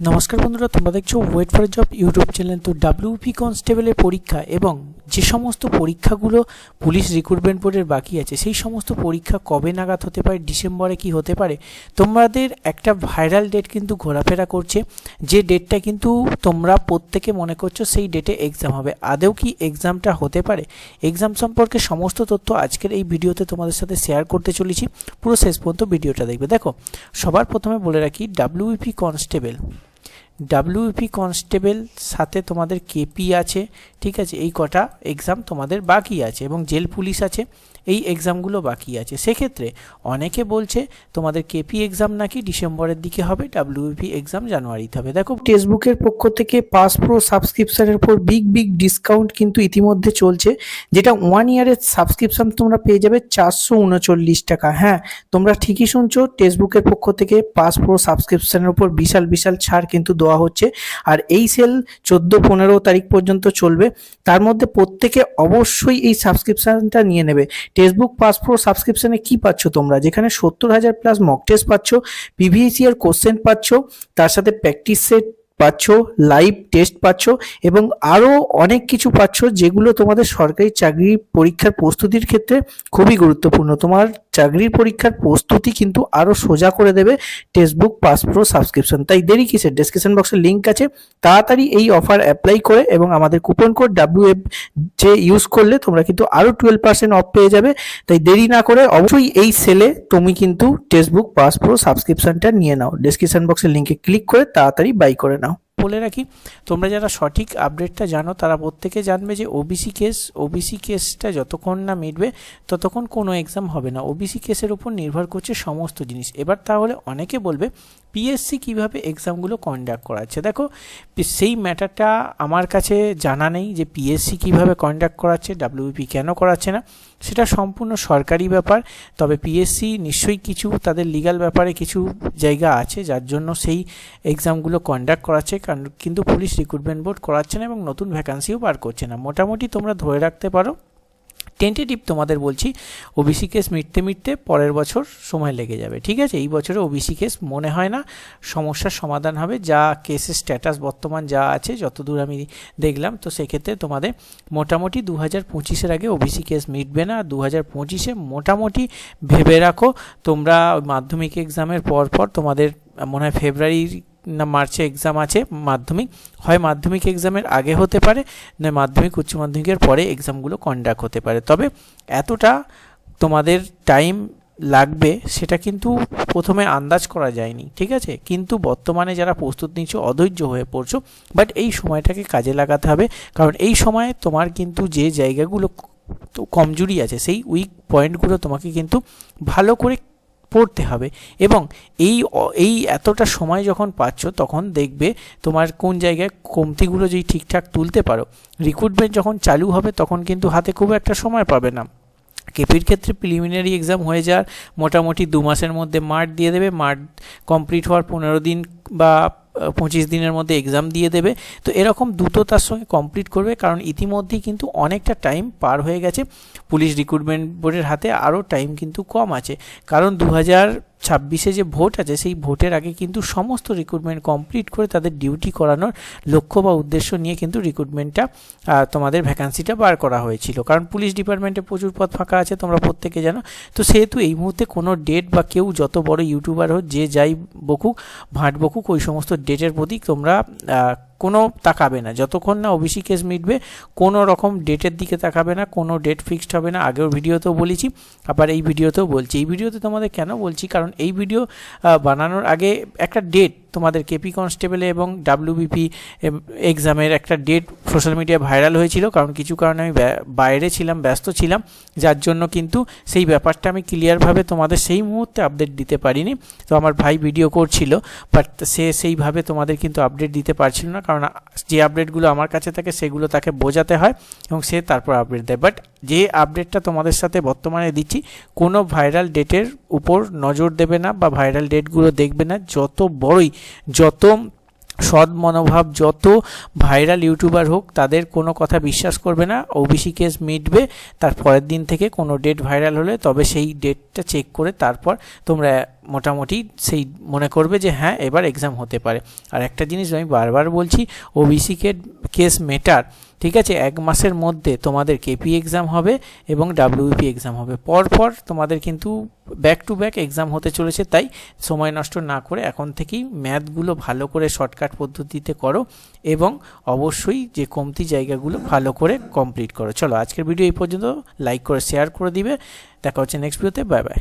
নমস্কার বন্ধুরা, তোমরা দেখছ wait for job YouTube channel তো ডাব্লিউপি কনস্টেবলের পরীক্ষা এবং যে সমস্ত পরীক্ষাগুলো পুলিশ রিক্রুটমেন্ট বোর্ডের বাকি আছে, সেই সমস্ত পরীক্ষা কবে নাগাদ হতে পারে, ডিসেম্বরে কি হতে পারে, তোমাদের একটা ভাইরাল ডেট কিন্তু ঘোরাফেরা করছে। যে ডেটটা কিন্তু তোমরা প্রত্যেকে মনে করছ সেই ডেটে এক্সাম হবে। আদেও কি এক্সামটা হতে পারে? এক্সাম সম্পর্কে সমস্ত তথ্য আজকের এই ভিডিওতে তোমাদের সাথে শেয়ার করতে চলেছি। পুরো শেষ পর্যন্ত ভিডিওটা দেখবে। দেখো, সবার প্রথমে বলে রাখি ডাব্লিউপি কনস্টেবল ডাব্লিউপি কনস্টেবল সাথে তোমাদের কেপি আছে, ঠিক আছে? এই কটা এক্সাম তোমাদের বাকি আছে এবং জেল পুলিশ আছে। এই এক্সামগুলো বাকি আছে। সেক্ষেত্রে অনেকে বলছে, তোমাদের কেপি এক্সাম নাকি ডিসেম্বরের দিকে হবে ডাব্লিউপি এক্সাম জানুয়ারিতে হবে। দেখো টেক্সটবুকের পক্ষ থেকে পাস প্রো সাবস্ক্রিপশনের উপর বিগ বিগ ডিসকাউন্ট কিন্তু ইতিমধ্যে চলছে, যেটা ওয়ান ইয়ারের সাবস্ক্রিপশন তোমরা পেয়ে যাবে চারশো উনচল্লিশ টাকা। হ্যাঁ তোমরা ঠিকই শুনছো টেক্সটবুকের পক্ষ থেকে পাস প্রো সাবস্ক্রিপশনের উপর বিশাল বিশাল ছাড় কিন্তু দেওয়া হচ্ছে। আর এই সেল চোদ্দ, পনেরো তারিখ পর্যন্ত চলবে। তার মধ্যে প্রত্যেকে অবশ্যই এই সাবস্ক্রিপশনটা নিয়ে নেবে। টেক্সটবুক পাস প্রো সাবস্ক্রিপশনে কি পাচ্ছ তোমরা? যেখানে সত্তর হাজার প্লাস মক টেস্ট পাচ্ছ পিভিএসি এর কোশ্চেন পাচ্ছ, তার সাথে প্র্যাকটিস সেট পাচ্ছ লাইভ টেস্ট পাচ্ছ, এবং আরও অনেক কিছু পাচ্ছ যেগুলো তোমাদের সরকারি চাকরি পরীক্ষার প্রস্তুতির ক্ষেত্রে খুবই গুরুত্বপূর্ণ। তোমার চাকরির পরীক্ষার প্রস্তুতি কিন্তু আরও সোজা করে দেবে টেক্সটবুক পাস প্রো সাবস্ক্রিপশন তাই দেরি কিসের? ডেসক্রিপশন বক্সে লিঙ্ক আছে। তাড়াতাড়ি এই অফার অ্যাপ্লাই করে এবং আমাদের কুপন কোড ডাব্লিউ এফ যে ইউজ করলে তোমরা কিন্তু আরও টুয়েলভ পার্সেন্ট অফ পেয়ে যাবে। তাই দেরি না করে অবশ্যই এই সেলে তুমি কিন্তু টেক্সটবুক পাস প্রো সাবস্ক্রিপশনটা নিয়ে নাও। ডেসক্রিপশন বক্সের লিঙ্কে ক্লিক করে তাড়াতাড়ি বাই করে নাও। বলে রাখি, তোমরা যারা সঠিক আপডেটটা জানো, তারা প্রত্যেকে জানবে যে ওবিসি কেস ওবিসি কেসটা যতক্ষণ না মিটবে, ততক্ষণ কোনো এক্সাম হবে না। ওবিসি কেসের উপর নির্ভর করছে সমস্ত জিনিস। এবার তাহলে অনেকে বলবে পিএসসি কীভাবে এক্সামগুলো কন্ডাক্ট করাচ্ছে? দেখো, সেই ম্যাটারটা আমার কাছে জানা নেই যে পিএসসি কীভাবে কন্ডাক্ট করাচ্ছে ডাব্লিউপি কেন করাচ্ছে না। সেটা সম্পূর্ণ সরকারি ব্যাপার, তবে পিএসসি নিশ্চয়ই কিছু তাদের লিগ্যাল ব্যাপারে কিছু জায়গা আছে, যার জন্য সেই এক্সামগুলো কন্ডাক্ট করাচ্ছে। কারণ কিন্তু পুলিশ রিক্রুটমেন্ট বোর্ড করাচ্ছে না এবং নতুন ভ্যাকান্সিও বার করছে না। মোটামুটি তোমরা ধরে রাখতে পারো। টেন্টেটিভ তোমাদের বলছি ওবিসি কেস মিটতে মিটতে পরের বছর সময় লেগে যাবে, ঠিক আছে? এই বছরে ওবিসি কেস মনে হয় না সমস্যার সমাধান হবে, যা কেসের স্ট্যাটাস বর্তমান যা আছে, যতদূর আমি দেখলাম, তো সেক্ষেত্রে তোমাদের মোটামুটি দু হাজার পঁচিশের আগে ওবিসি কেস মিটবে না দু হাজার পঁচিশে মোটামুটি ভেবে রাখো, তোমরা মাধ্যমিক এক্সামের পর পর তোমাদের মনে হয় ফেব্রুয়ারি না মার্চে এক্সাম আছে, মাধ্যমিক, হয় মাধ্যমিক এক্সামের আগে হতে পারে, নয় মাধ্যমিক, উচ্চ মাধ্যমিকের পরে এক্সামগুলো কন্ডাক্ট হতে পারে। তবে এতটা তোমাদের টাইম লাগবে, সেটা কিন্তু প্রথমে আন্দাজ করা যায়নি, ঠিক আছে? কিন্তু বর্তমানে যারা প্রস্তুত নিচ্ছ, অধৈর্য হয়ে পড়ছো বাট এই সময়টাকে কাজে লাগাতে হবে, কারণ এই সময়ে তোমার কিন্তু যে জায়গাগুলো তো কমজোরি আছে, সেই উইক পয়েন্টগুলো তোমাকে কিন্তু ভালো করে পড়তে হবে। এবং এই এই এতটা সময় যখন পাচ্ছ, তখন দেখবে তোমার কোন জায়গায় কমতিগুলো যদি ঠিকঠাক তুলতে পারো রিক্রুটমেন্ট যখন চালু হবে, তখন কিন্তু হাতে খুব একটা সময় পাবে না। কেপির ক্ষেত্রে প্রিলিমিনারি এক্সাম হয়ে যাওয়ার মোটামুটি দু মাসের মধ্যে মার্ট দিয়ে দেবে। মার্ট কমপ্লিট হওয়ার পনেরো দিন বা পঁচিশ দিনের মধ্যে এক্সাম দিয়ে দেবে। তো এরকম দ্রুত তার সঙ্গে কমপ্লিট করবে, কারণ ইতিমধ্যেই কিন্তু অনেকটা টাইম পার হয়ে গেছে। পুলিশ রিক্রুটমেন্ট বোর্ডের হাতে আরও টাইম কিন্তু কম আছে। কারণ দু হাজার ছাব্বিশে যে ভোট আছে, সেই ভোটের আগে কিন্তু সমস্ত রিক্রুটমেন্ট কমপ্লিট করে তাদের ডিউটি করানোর লক্ষ্য বা উদ্দেশ্য নিয়ে কিন্তু রিক্রুটমেন্টটা তোমাদের ভ্যাকান্সিটা বার করা হয়েছিল। কারণ পুলিশ ডিপার্টমেন্টে প্রচুর পদ ফাঁকা আছে তোমরা প্রত্যেকে জানো। তো সেহেতু এই মুহূর্তে কোনো ডেট বা কেউ যত বড় ইউটিউবার হোক, যে যাই বকুক, ভাট বকুক, ওই সমস্ত ডেটের প্রতি তোমরা কোনো তাকাবে না। যতক্ষণ না ওবিসি কেস মিটবে, কোনো রকম ডেটের দিকে তাকাবে না, কোনো ডেট ফিক্সড হবে না। আগের ভিডিওতেও বলেছি, আবার এই ভিডিওতেও বলছি। এই ভিডিওতে তোমাদের কেন বলছি? কারণ এই ভিডিও বানানোর আগে একটা ডেট তোমাদের কেপি কনস্টেবলে এবং ডাব্লিউবিপি এক্সামের একটা ডেট সোশ্যাল মিডিয়ায় ভাইরাল হয়েছিল, কারণ কিছু কারণে আমি বাইরে ছিলাম, ব্যস্ত ছিলাম, যার জন্য কিন্তু সেই ব্যাপারটা আমি ক্লিয়ারভাবে তোমাদের সেই মুহূর্তে আপডেট দিতে পারিনি। তো আমার ভাই ভিডিও করছিল বাট সে সেইভাবে তোমাদের কিন্তু আপডেট দিতে পারছিল না, কারণ যে আপডেটগুলো আমার কাছে থাকে সেগুলো তাকে বোঝাতে হয় এবং সে তারপর আপডেট দেয়। বাট যে আপডেটটা তোমাদের সাথে বর্তমানে দিচ্ছি, কোনো ভাইরাল ডেটের উপর নজর দেবে না বা ভাইরাল ডেটগুলো দেখবে না। যত বড়ই, যত সৎ মনোভাব, যত ভাইরাল ইউটিউবার হোক, তাদের কোনো কথা বিশ্বাস করবে না। ওবিসি কেস মিটবে, তার পরের দিন থেকে কোনো ডেট ভাইরাল হলে তবে সেই ডেটটা চেক করে তারপর তোমরা মোটামুটি সেই মনে করবে যে হ্যাঁ এবার এক্সাম হতে পারে। আর একটা জিনিস আমি বারবার বলছি ওবিসি কেস মেটার ঠিক আছে, এক মাসের মধ্যে তোমাদের কেপি এক্সাম হবে এবং ডাব্লিউপি এক্সাম হবে। পরপর তোমাদের কিন্তু ব্যাক টু ব্যাক এক্সাম হতে চলেছে, তাই সময় নষ্ট না করে এখন থেকেই ম্যাথগুলো ভালো করে শর্টকাট পদ্ধতিতে করো এবং অবশ্যই যে কমতি জায়গাগুলো ভালো করে কমপ্লিট করো। চলো, আজকের ভিডিও এই পর্যন্ত। লাইক করে শেয়ার করে দিবে। দেখা হচ্ছে নেক্সট ভিডিওতে বাই বাই